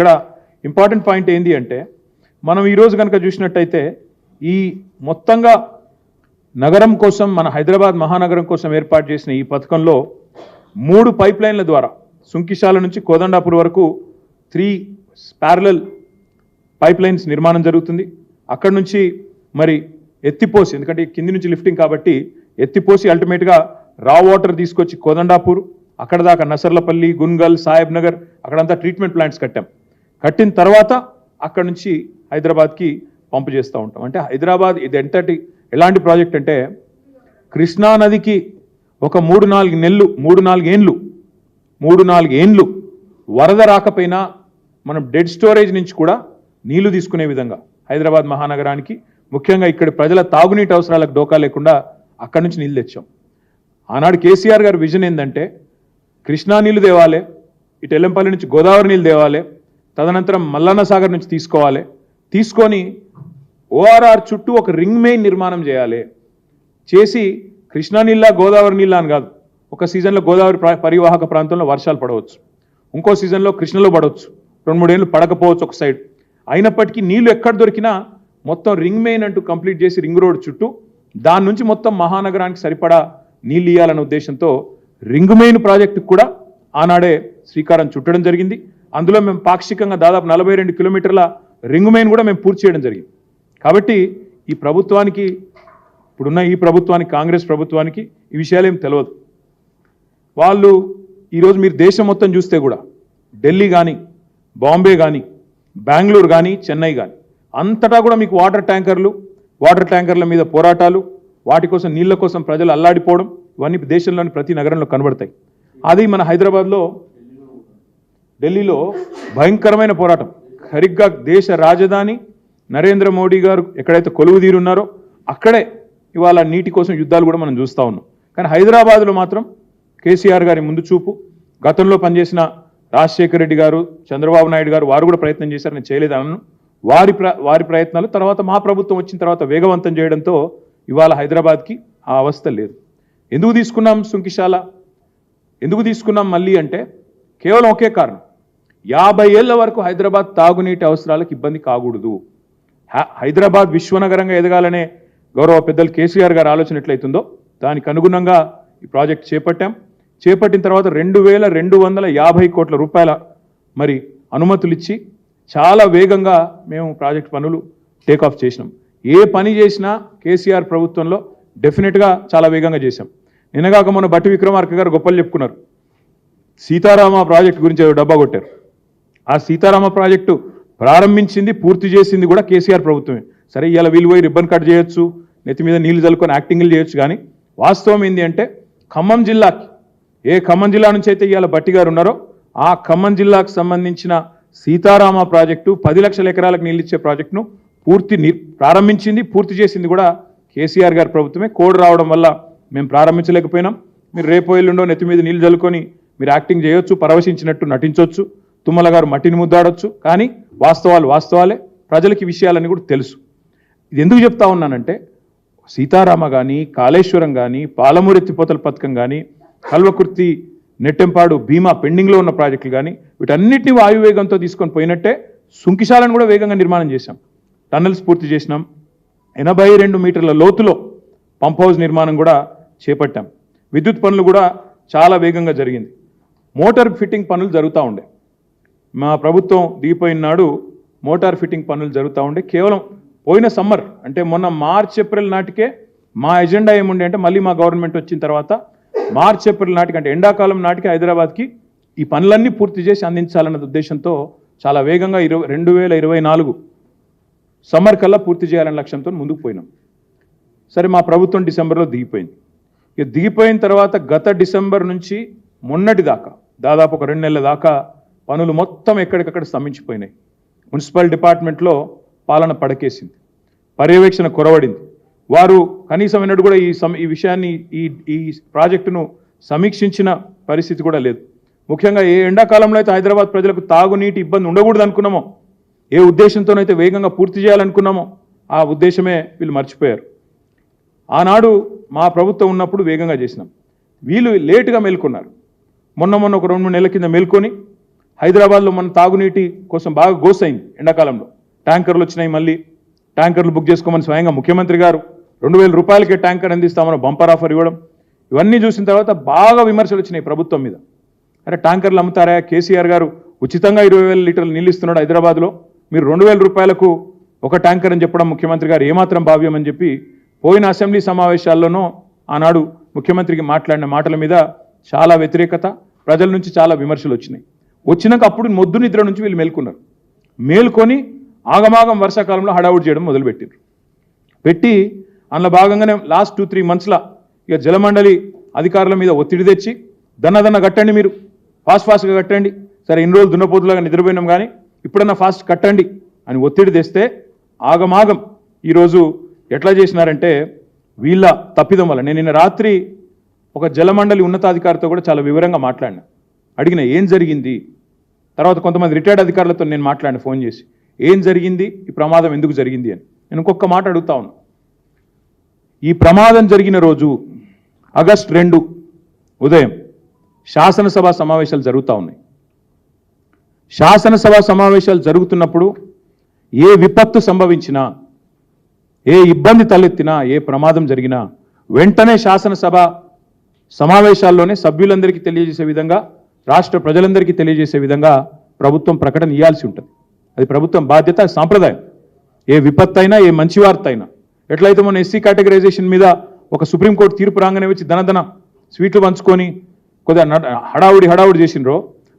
ఇక్కడ important point ఏంటి అంటే మనం ఈరోజు కనుక చూసినట్టయితే ఈ మొత్తంగా నగరం కోసం మన హైదరాబాద్ మహానగరం కోసం ఏర్పాటు చేసిన ఈ పథకంలో మూడు పైప్ లైన్ల ద్వారా సుంకిశాల నుంచి కోదండాపూర్ వరకు త్రీ ప్యారలల్ పైప్ లైన్స్ నిర్మాణం జరుగుతుంది. అక్కడ నుంచి మరి ఎత్తిపోసి ఎందుకంటే కింది నుంచి లిఫ్టింగ్ కాబట్టి ఎత్తిపోసి అల్టిమేట్గా రా వాటర్ తీసుకొచ్చి కోదండాపూర్ అక్కడ దాకా నసర్లపల్లి గున్గల్ సాహెబ్ నగర్ అక్కడంతా ట్రీట్మెంట్ ప్లాంట్స్ కట్టాం. కట్టిన తర్వాత అక్కడ నుంచి హైదరాబాద్కి పంపు చేస్తూ ఉంటాం. అంటే హైదరాబాద్ ఇది ఎంతటి ఎలాంటి ప్రాజెక్ట్ అంటే కృష్ణా నదికి ఒక మూడు నాలుగు నెలలు మూడు నాలుగు ఏండ్లు మూడు నాలుగు ఏండ్లు వరద రాకపోయినా మనం డెడ్ స్టోరేజ్ నుంచి కూడా నీళ్ళు తీసుకునే విధంగా హైదరాబాద్ మహానగరానికి ముఖ్యంగా ఇక్కడ ప్రజల తాగునీటి అవసరాలకు డోకా లేకుండా అక్కడి నుంచి నీళ్ళు తెచ్చాం. ఆనాడు కేసీఆర్ గారి విజన్ ఏంటంటే కృష్ణా నీళ్ళు దేవాలే ఇటు ఎల్లంపల్లి నుంచి గోదావరి నీళ్ళు దేవాలే తదనంతరం మల్లన్న సాగర్ నుంచి తీసుకోవాలి. తీసుకొని ఓఆర్ఆర్ చుట్టూ ఒక రింగ్ మెయిన్ నిర్మాణం చేయాలి. చేసి కృష్ణా నీళ్ళ గోదావరి నీళ్ళ అని కాదు ఒక సీజన్లో గోదావరి పరివాహక ప్రాంతంలో వర్షాలు పడవచ్చు. ఇంకో సీజన్లో కృష్ణలో పడవచ్చు. రెండు మూడేళ్ళు పడకపోవచ్చు ఒక సైడ్. అయినప్పటికీ నీళ్ళు ఎక్కడ దొరికినా మొత్తం రింగ్ మెయిన్ అంటూ కంప్లీట్ చేసి రింగ్ రోడ్ చుట్టూ దాని నుంచి మొత్తం మహానగరానికి సరిపడా నీళ్ళు ఇవ్వాలనే ఉద్దేశంతో రింగ్ మెయిన్ ప్రాజెక్టుకు కూడా ఆనాడే శ్రీకారం చుట్టడం జరిగింది. అందులో మేము పాక్షికంగా దాదాపు నలభై రెండు కిలోమీటర్ల రింగ్ మెయిన్ కూడా మేము పూర్తి చేయడం జరిగింది. కాబట్టి ఈ ప్రభుత్వానికి ఇప్పుడున్న ఈ ప్రభుత్వానికి కాంగ్రెస్ ప్రభుత్వానికి ఈ విషయాలు ఏం తెలియదు వాళ్ళు ఈరోజు మీరు దేశం మొత్తం చూస్తే కూడా ఢిల్లీ కానీ బాంబే కానీ బెంగళూరు కానీ చెన్నై కానీ అంతటా కూడా మీకు వాటర్ ట్యాంకర్లు వాటర్ ట్యాంకర్ల మీద పోరాటాలు వాటి కోసం నీళ్ళ కోసం ప్రజలు అల్లాడిపోవడం ఇవన్నీ దేశంలోని ప్రతి నగరంలో కనబడతాయి. అది మన హైదరాబాద్లో ఢిల్లీలో భయంకరమైన పోరాటం. సరిగ్గా దేశ రాజధాని నరేంద్ర మోడీ గారు ఎక్కడైతే కొలువు తీరున్నారో అక్కడే ఇవాళ నీటి కోసం యుద్ధాలు కూడా మనం చూస్తూ ఉన్నాం. కానీ హైదరాబాద్లో మాత్రం కేసీఆర్ గారి ముందు చూపు గతంలో పనిచేసిన రాజశేఖర రెడ్డి గారు చంద్రబాబు నాయుడు గారు వారు కూడా ప్రయత్నం చేశారు నేను చేయలేదనను వారి ప్ర వారి ప్రయత్నాలు తర్వాత మా ప్రభుత్వం వచ్చిన తర్వాత వేగవంతం చేయడంతో ఇవాళ హైదరాబాద్కి ఆ అవస్థ లేదు. ఎందుకు తీసుకున్నాం సుంకిశాల? ఎందుకు తీసుకున్నాం మళ్ళీ అంటే కేవలం ఒకే కారణం. యాభై ఏళ్ళ వరకు హైదరాబాద్ తాగునీటి అవసరాలకు ఇబ్బంది కాకూడదు. హైదరాబాద్ విశ్వనగరంగా ఎదగాలనే గౌరవ పెద్దలు కేసీఆర్ గారు ఆలోచన ఎట్లయితుందో దానికి అనుగుణంగా ఈ ప్రాజెక్ట్ చేపట్టాం. చేపట్టిన తర్వాత రెండు వేల రెండు వందల యాభై కోట్ల రూపాయల మరి అనుమతులు ఇచ్చి చాలా వేగంగా మేము ప్రాజెక్ట్ పనులు టేకాఫ్ చేసినాం. ఏ పని చేసినా కేసీఆర్ ప్రభుత్వంలో డెఫినెట్గా చాలా వేగంగా చేశాం. నిన్నగాక మొన్న బట్టి విక్రమార్క గారు గొప్పలు చెప్పుకున్నారు. సీతారామ ప్రాజెక్ట్ గురించి డబ్బా కొట్టారు. ఆ సీతారామ ప్రాజెక్టు ప్రారంభించింది పూర్తి చేసింది కూడా కేసీఆర్ ప్రభుత్వమే. సరే ఇలా వీళ్ళు పోయి రిబ్బన్ కట్ చేయొచ్చు నెత్తి మీద నీళ్ళు చల్లుకొని యాక్టింగ్లు చేయొచ్చు కానీ వాస్తవం ఏంటి అంటే ఖమ్మం జిల్లాకి ఏ ఖమ్మం జిల్లా నుంచి అయితే ఇవాళ బట్టి గారు ఉన్నారో ఆ ఖమ్మం జిల్లాకు సంబంధించిన సీతారామ ప్రాజెక్టు పది లక్షల ఎకరాలకు నీళ్ళు ఇచ్చే ప్రాజెక్టును పూర్తి ప్రారంభించింది పూర్తి చేసింది కూడా కేసీఆర్ గారి ప్రభుత్వమే. కోడ్ రావడం వల్ల మేము ప్రారంభించలేకపోయినాం. మీరు రేపు ఎల్లుండో నెత్తి మీద నీళ్ళు చల్లుకొని మీరు యాక్టింగ్ చేయొచ్చు పరవశించినట్టు నటించవచ్చు తుమ్మల గారు మట్టిని ముద్దాడొచ్చు కానీ వాస్తవాలు వాస్తవాలే ప్రజలకి విషయాలని విషయాలన్నీ కూడా తెలుసు. ఇది ఎందుకు చెప్తా ఉన్నానంటే సీతారామ కానీ కాళేశ్వరం కానీ పాలమూరి తిప్పతల పథకం కానీ కల్వకుర్తి నెట్టెంపాడు భీమా పెండింగ్లో ఉన్న ప్రాజెక్టులు కానీ వీటన్నిటిని వాయువేగంతో తీసుకొని పోయినట్టే సుంకిశాలను కూడా వేగంగా నిర్మాణం చేశాం. టన్నల్స్ పూర్తి చేసినాం. ఎనభై రెండు మీటర్ల లోతులో పంప్ హౌస్ నిర్మాణం కూడా చేపట్టాం. విద్యుత్ పనులు కూడా చాలా వేగంగా జరిగింది. మోటార్ ఫిట్టింగ్ పనులు జరుగుతూ ఉండే. మా ప్రభుత్వం దిగిపోయిన నాడు మోటార్ ఫిట్టింగ్ పనులు జరుగుతూ ఉండే. కేవలం పోయిన సమ్మర్ అంటే మొన్న మార్చ్ ఏప్రిల్ నాటికే మా ఎజెండా ఏముండే అంటే మళ్ళీ మా గవర్నమెంట్ వచ్చిన తర్వాత మార్చ్ ఏప్రిల్ నాటికి అంటే ఎండాకాలం నాటికి హైదరాబాద్కి ఈ పనులన్నీ పూర్తి చేసి అందించాలన్న ఉద్దేశంతో చాలా వేగంగా ఇరవై రెండు వేల ఇరవై నాలుగు సమ్మర్ కల్లా పూర్తి చేయాలనే లక్ష్యంతో ముందుకు పోయినాం. సరే మా ప్రభుత్వం డిసెంబర్లో దిగిపోయింది. ఇక దిగిపోయిన తర్వాత గత డిసెంబర్ నుంచి మొన్నటి దాకా దాదాపు ఒక రెండు నెలల దాకా పనులు మొత్తం ఎక్కడికక్కడ స్తంభించిపోయినాయి. మున్సిపల్ డిపార్ట్మెంట్లో పాలన పడకేసింది. పర్యవేక్షణ కొరవడింది. వారు కనీసం కూడా ఈ సమ ఈ విషయాన్ని ఈ ఈ ప్రాజెక్టును సమీక్షించిన పరిస్థితి కూడా లేదు. ముఖ్యంగా ఏ ఎండాకాలంలో అయితే హైదరాబాద్ ప్రజలకు తాగునీటి ఇబ్బంది ఉండకూడదు అనుకున్నామో ఏ ఉద్దేశంతోనైతే వేగంగా పూర్తి చేయాలనుకున్నామో ఆ ఉద్దేశమే వీళ్ళు మర్చిపోయారు. ఆనాడు మా ప్రభుత్వం ఉన్నప్పుడు వేగంగా చేసినాం. వీళ్ళు లేటుగా మేల్కొన్నారు. మొన్న మొన్న ఒక రెండు మూడు నెలల కింద మేల్కొని హైదరాబాద్లో మన తాగునీటి కోసం బాగా గోసైంది ఎండాకాలంలో. ట్యాంకర్లు వచ్చినాయి మళ్ళీ. ట్యాంకర్లు బుక్ చేసుకోమని స్వయంగా ముఖ్యమంత్రి గారు రెండు వేల రూపాయలకే ట్యాంకర్ అందిస్తామని బంపర్ ఆఫర్ ఇవ్వడం ఇవన్నీ చూసిన తర్వాత బాగా విమర్శలు వచ్చినాయి ప్రభుత్వం మీద. అరే ట్యాంకర్లు అమ్ముతారా? కేసీఆర్ గారు ఉచితంగా ఇరవై వేల లీటర్లు నీళ్ళు ఇస్తున్నాడు హైదరాబాద్లో. మీరు రెండు వేల రూపాయలకు ఒక ట్యాంకర్ అని చెప్పడం ముఖ్యమంత్రి గారు ఏమాత్రం భావ్యం అని చెప్పి పోయిన అసెంబ్లీ సమావేశాల్లోనూ ఆనాడు ముఖ్యమంత్రికి మాట్లాడిన మాటల మీద చాలా వ్యతిరేకత ప్రజల నుంచి చాలా విమర్శలు వచ్చినాయి. వచ్చినాక అప్పుడు మొద్దు నిద్ర నుంచి వీళ్ళు మేల్కొన్నారు. మేల్కొని ఆగమాగం వర్షాకాలంలో హడావుడి చేయడం మొదలుపెట్టారు పెట్టి అందులో భాగంగానే లాస్ట్ టూ త్రీ మంత్స్లో ఇక జలమండలి అధికారుల మీద ఒత్తిడి తెచ్చి దన్న దన్న కట్టండి మీరు. ఫాస్ట్ ఫాస్ట్గా కట్టండి. సరే ఇన్ని రోజులు దున్నపోతులాగా నిద్రపోయినాం కానీ ఇప్పుడన్నా ఫాస్ట్ కట్టండి అని ఒత్తిడి తెస్తే ఆగమాగం ఈరోజు ఎట్లా చేసినారంటే వీళ్ళ తప్పిదం వల్ల. నేను నిన్న రాత్రి ఒక జలమండలి ఉన్నతాధికారితో కూడా చాలా వివరంగా మాట్లాడినా. అడిగిన ఏం జరిగింది? తర్వాత కొంతమంది రిటైర్డ్ అధికారులతో నేను మాట్లాడిన ఫోన్ చేసి ఏం జరిగింది? ఈ ప్రమాదం ఎందుకు జరిగింది? అని. నేను ఇంకొక మాట అడుగుతా ఉన్నా. ఈ ప్రమాదం జరిగిన రోజు ఆగస్ట్ రెండు ఉదయం శాసనసభ సమావేశాలు జరుగుతూ ఉన్నాయి. శాసనసభ సమావేశాలు జరుగుతున్నప్పుడు ఏ విపత్తు సంభవించినా ఏ ఇబ్బంది తలెత్తినా ఏ ప్రమాదం జరిగినా వెంటనే శాసనసభ సమావేశాల్లోనే సభ్యులందరికీ తెలియజేసే విధంగా రాష్ట్ర ప్రజలందరికీ తెలియజేసే విధంగా ప్రభుత్వం ప్రకటన ఇవ్వాల్సి ఉంటుంది. అది ప్రభుత్వం బాధ్యత సాంప్రదాయం. ఏ విపత్తు అయినా ఏ మంచి వార్త అయినా ఎట్లయితే మన ఎస్సీ కేటగరైజేషన్ మీద ఒక సుప్రీంకోర్టు తీర్పు రాగానే వచ్చి ధనధన స్వీట్లు పంచుకొని కొద్దిగా నడ- హడావుడి హడావుడి చేసిండ్రో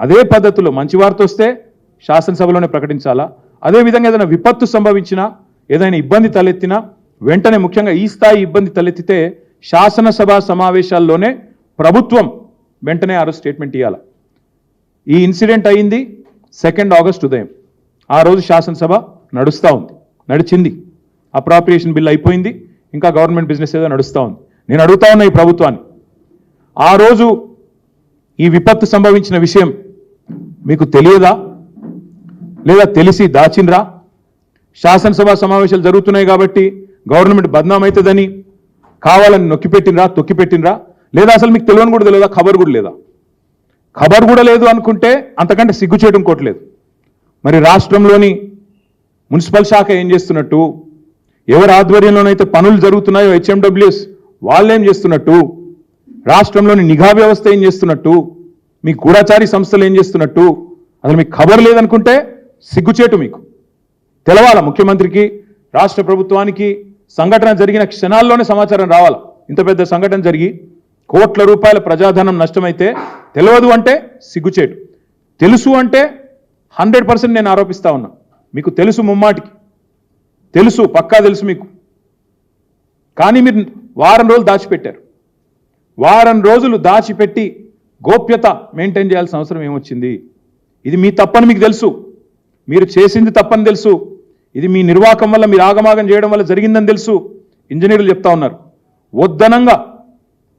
అదే పద్ధతిలో మంచి వార్త వస్తే శాసనసభలోనే ప్రకటించాలా? అదేవిధంగా ఏదైనా విపత్తు సంభవించినా ఏదైనా ఇబ్బంది తలెత్తినా వెంటనే ముఖ్యంగా ఈ స్థాయి ఇబ్బంది తలెత్తితే శాసనసభ సమావేశాల్లోనే ప్రభుత్వం వెంటనే ఆ రోజు స్టేట్మెంట్ ఇవ్వాలి ఈ ఇన్సిడెంట్ అయింది సెకండ్ ఆగస్ట్ ఉదయం. ఆ రోజు శాసనసభ నడుస్తూ ఉంది. నడిచింది. అప్రాప్రియేషన్ బిల్ అయిపోయింది. ఇంకా గవర్నమెంట్ బిజినెస్ ఏదో నడుస్తూ ఉంది. నేను అడుగుతా ఉన్నా ఈ ప్రభుత్వాన్ని. ఆ రోజు ఈ విపత్తు సంభవించిన విషయం మీకు తెలియదా? లేదా తెలిసి దాచిండ్రా? శాసనసభ సమావేశాలు జరుగుతున్నాయి కాబట్టి గవర్నమెంట్ బద్నాం అవుతుందని కావాలని నొక్కిపెట్టినరా తొక్కిపెట్టినరా లేదా అసలు మీకు తెలియని కూడా తెలియదా? ఖబర్ కూడా లేదా? ఖబర్ కూడా లేదు అనుకుంటే అంతకంటే సిగ్గు చేయడం కోట్లేదు మరి రాష్ట్రంలోని మున్సిపల్ శాఖ ఏం చేస్తున్నట్టు? ఎవరి ఆధ్వర్యంలోనైతే పనులు జరుగుతున్నాయో హెచ్ఎండబ్ల్యూఎస్ వాళ్ళు ఏం చేస్తున్నట్టు? రాష్ట్రంలోని నిఘా వ్యవస్థ ఏం చేస్తున్నట్టు? మీ గూఢచారి సంస్థలు ఏం చేస్తున్నట్టు? అసలు మీకు ఖబర్ లేదనుకుంటే సిగ్గుచేటు మీకు. తెలవాల ముఖ్యమంత్రికి రాష్ట్ర ప్రభుత్వానికి సంఘటన జరిగిన క్షణాల్లోనే సమాచారం రావాలా? ఇంత పెద్ద సంఘటన జరిగి కోట్ల రూపాయల ప్రజాధనం నష్టమైతే తెలియదు అంటే సిగ్గుచేటు. తెలుసు అంటే హండ్రెడ్ పర్సెంట్ నేను ఆరోపిస్తా ఉన్నా. మీకు తెలుసు ముమ్మాటికి. తెలుసు పక్కా తెలుసు మీకు. కానీ మీరు వారం రోజులు దాచిపెట్టారు. వారం రోజులు దాచిపెట్టి గోప్యత మెయింటైన్ చేయాల్సిన అవసరం ఏమొచ్చింది? ఇది మీ తప్పని మీకు తెలుసు. మీరు చేసింది తప్పని తెలుసు. ఇది మీ నిర్వాకం వల్ల మీరు ఆగమాగం చేయడం వల్ల జరిగిందని తెలుసు. ఇంజనీర్లు చెప్తా ఉన్నారు. వద్దనంగా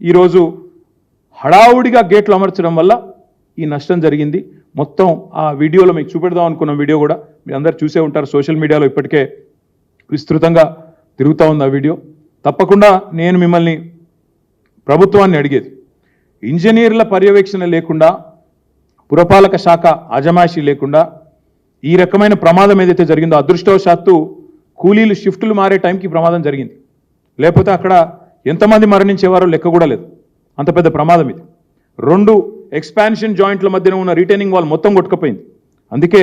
ఈరోజు హడావుడిగా గేట్లు అమర్చడం వల్ల ఈ నష్టం జరిగింది. మొత్తం ఆ వీడియోలో మీకు చూపెడదాం అనుకున్న వీడియో కూడా మీరు అందరు చూసే ఉంటారు. సోషల్ మీడియాలో ఇప్పటికే విస్తృతంగా తిరుగుతూ ఉంది ఆ వీడియో. తప్పకుండా నేను మిమ్మల్ని ప్రభుత్వాన్ని అడిగేది. ఇంజనీర్ల పర్యవేక్షణ లేకుండా పురపాలక శాఖ అజమాయిషీ లేకుండా ఈ రకమైన ప్రమాదం ఏదైతే జరిగిందో అదృష్టవశాత్తు కూలీలు షిఫ్టులు మారే టైంకి ప్రమాదం జరిగింది. లేకపోతే అక్కడ ఎంతమంది మరణించేవారో లెక్క కూడా లేదు. అంత పెద్ద ప్రమాదం ఇది. రెండు ఎక్స్పాన్షన్ జాయింట్ల మధ్యన ఉన్న రిటైనింగ్ వాల్ మొత్తం కొట్టుకుపోయింది. అందుకే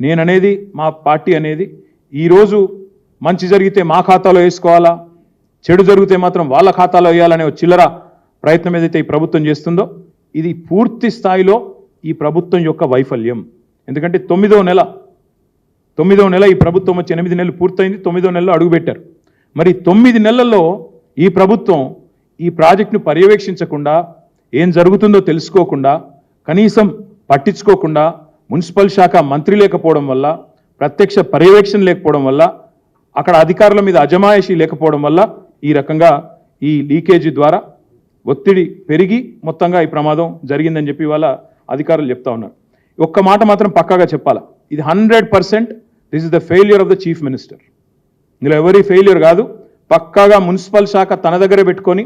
నేను అనేది మా పార్టీ అనేది ఈరోజు మంచి జరిగితే మా ఖాతాలో వేసుకోవాలా చెడు జరిగితే మాత్రం వాళ్ళ ఖాతాలో వేయాలనే ఒక చిల్లర ప్రయత్నం ఏదైతే ఈ ప్రభుత్వం చేస్తుందో ఇది పూర్తి స్థాయిలో ఈ ప్రభుత్వం యొక్క వైఫల్యం. ఎందుకంటే తొమ్మిదో నెల తొమ్మిదో నెల ఈ ప్రభుత్వం వచ్చి ఎనిమిది నెలలు పూర్తయింది తొమ్మిదో నెలలో అడుగుపెట్టారు. మరి తొమ్మిది నెలల్లో ఈ ప్రభుత్వం ఈ ప్రాజెక్టును పర్యవేక్షించకుండా ఏం జరుగుతుందో తెలుసుకోకుండా కనీసం పట్టించుకోకుండా మున్సిపల్ శాఖ మంత్రి లేకపోవడం వల్ల ప్రత్యక్ష పర్యవేక్షణ లేకపోవడం వల్ల అక్కడ అధికారుల మీద అజమాయిషీ లేకపోవడం వల్ల ఈ రకంగా ఈ లీకేజీ ద్వారా ఒత్తిడి పెరిగి మొత్తంగా ఈ ప్రమాదం జరిగిందని చెప్పి వాళ్ళ అధికారులు చెప్తా ఉన్నారు. ఒక్క మాట మాత్రం పక్కాగా చెప్పాలా? ఇది hundred percent this is the failure of the chief minister. ఇందులో ఎవరి ఫెయిల్యూర్ కాదు పక్కాగా మున్సిపల్ శాఖ తన దగ్గర పెట్టుకొని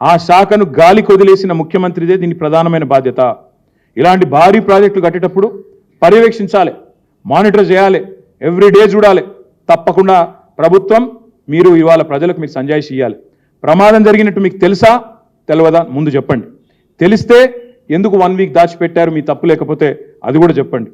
ఆ శాఖను గాలికి వదిలేసిన ముఖ్యమంత్రిదే దీని ప్రధానమైన బాధ్యత. ఇలాంటి భారీ ప్రాజెక్టులు కట్టేటప్పుడు పర్యవేక్షించాలి మానిటర్ చేయాలి ఎవ్రీ డే చూడాలి. తప్పకుండా ప్రభుత్వం మీరు ఇవాళ ప్రజలకు మీరు సంజాయిషి ఇవ్వాలి ప్రమాదం జరిగినట్టు మీకు తెలుసా? తెలియదా ముందు చెప్పండి. తెలిస్తే ఎందుకు వన్ వీక్ దాచిపెట్టారు? మీ తప్పు లేకపోతే అది కూడా చెప్పండి.